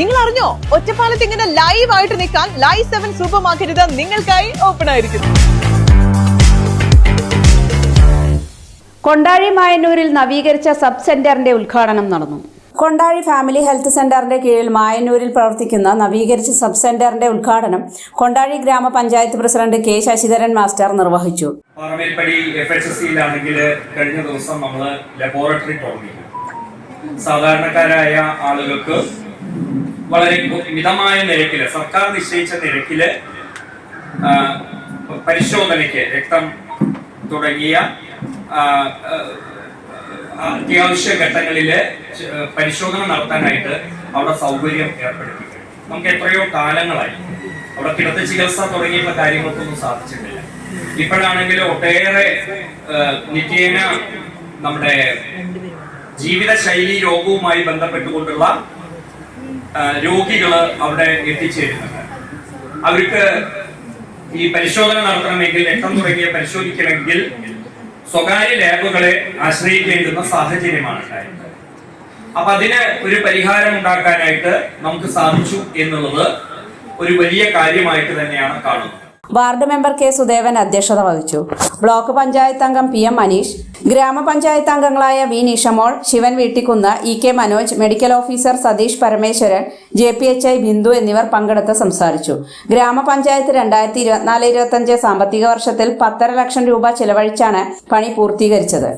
നിങ്ങൾ അറിഞ്ഞോ ഒറ്റപ്പാലത്ത് ഇങ്ങനെ ലൈവ് ആയിട്ട് നിൽക്കാൻ ലൈവ് സെവൻ സൂപ്പർ മാർക്കറ്റ് നിങ്ങൾക്കായി ഓപ്പൺ ആയിരിക്കുന്നു. കൊണ്ടാഴി മായന്നൂരിൽ നവീകരിച്ച സബ് സെന്ററിന്റെ ഉദ്ഘാടനം നടന്നു. കൊണ്ടാഴി ഫാമിലി ഹെൽത്ത് സെന്ററിന്റെ കീഴിൽ മായന്നൂരിൽ പ്രവർത്തിക്കുന്ന നവീകരിച്ച സബ് സെന്ററിന്റെ ഉദ്ഘാടനം കൊണ്ടാഴി ഗ്രാമപഞ്ചായത്ത് പ്രസിഡന്റ് കെ ശശിധരൻ മാസ്റ്റർ നിർവഹിച്ചു. പാറമേൽപ്പടി എഫ് എച്ച് എസ് സിയിലാണെങ്കിൽ കഴിഞ്ഞ ദിവസം നമ്മൾ ലബോറട്ടറി തുടങ്ങി. സാധാരണക്കാരായ ആളുകൾക്ക് വളരെ മിതമായ നിരക്കിൽ സർക്കാർ നിശ്ചയിച്ച നിരക്കിൽ പരിശോധനയ്ക്ക് രക്തം തുടങ്ങിയ അത്യാവശ്യ ഘട്ടങ്ങളിൽ ച- പരിശോധന നടത്താനായിട്ട് അവിടെ സൗകര്യം ഏർപ്പെടുത്തി നമുക്ക് എത്രയോ കാലങ്ങളായി അവിടെ കിടത്തി ചികിത്സ തുടങ്ങിയിട്ടുള്ള കാര്യങ്ങൾക്കൊന്നും സാധിച്ചിട്ടില്ല. ഇപ്പോഴാണെങ്കിൽ ഒട്ടേറെ നിത്യേന നമ്മുടെ ജീവിതശൈലി രോഗവുമായി ബന്ധപ്പെട്ടുകൊണ്ടുള്ള ആ, രോഗികൾ അവിടെ എത്തിച്ചേരുന്നത് അവർക്ക് ഈ പരിശോധന നടത്തണമെങ്കിൽ രക്തം തുടങ്ങിയ പരിശോധിക്കണമെങ്കിൽ സ്വകാര്യ ലാബുകളെ ആശ്രയിക്കേണ്ടുന്ന സാഹചര്യമാണ് ഉണ്ടായത് അപ്പൊ അതിന് ഒരു പരിഹാരം ഉണ്ടാക്കാനായിട്ട് നമുക്ക് സാധിച്ചു എന്നുള്ളത് ഒരു വലിയ കാര്യമായിട്ട് തന്നെയാണ് കാണുന്നത്. വാർഡ് മെമ്പർ കെ സുദേവൻ അധ്യക്ഷത വഹിച്ചു. ബ്ലോക്ക് പഞ്ചായത്ത് അംഗം പി എം മനീഷ് ഗ്രാമപഞ്ചായത്ത് അംഗങ്ങളായ V Nishamol Sivan Veettikkunnu E K Manoj medical officer Satheesh Parameswaran J P H I Bindu എന്നിവർ പങ്കെടുത്ത് സംസാരിച്ചു. ഗ്രാമപഞ്ചായത്ത് രണ്ടായിരത്തി ഇരുപത്തിനാല് ഇരുപത്തഞ്ച് സാമ്പത്തിക വർഷത്തിൽ പത്തര ലക്ഷം രൂപ ചിലവഴിച്ചാണ് പണി പൂർത്തീകരിച്ചത്.